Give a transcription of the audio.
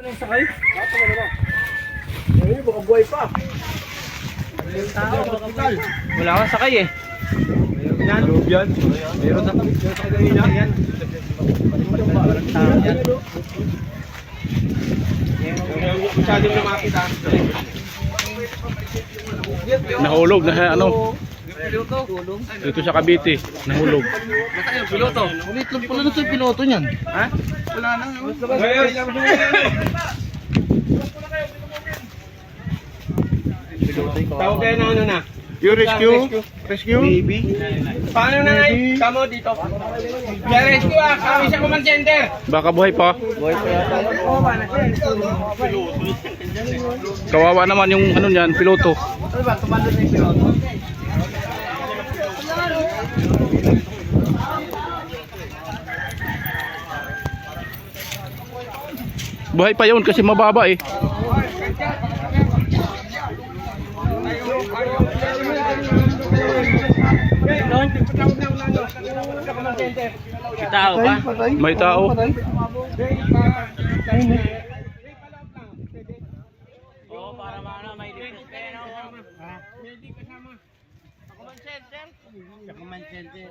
Anong sakay? Ayun, baka buhay pa. Wala kang sakay eh. Yan. Yan. Meron na kami. Meron sa kanina. Yan. Masyadong lumapit ah. Nahulog na ano. Dito sa Cavite, nahulog. Piloto. Umitlog pala na yung piloto niyan. Ha? Wala na. Tawag kayo na ano na? You rescue? Rescue? Baby. Paano na ngay? Kamo dito. Kaya rescue ah. Kami sa command center. Baka buhay pa. Kawawa naman yung ano niyan, piloto. Ano ba? Tumalo na yung piloto. Buhay pa yun kasi mababa eh. Tao pa? May tao. Oo, para maano, may difference kayo. Sa command center.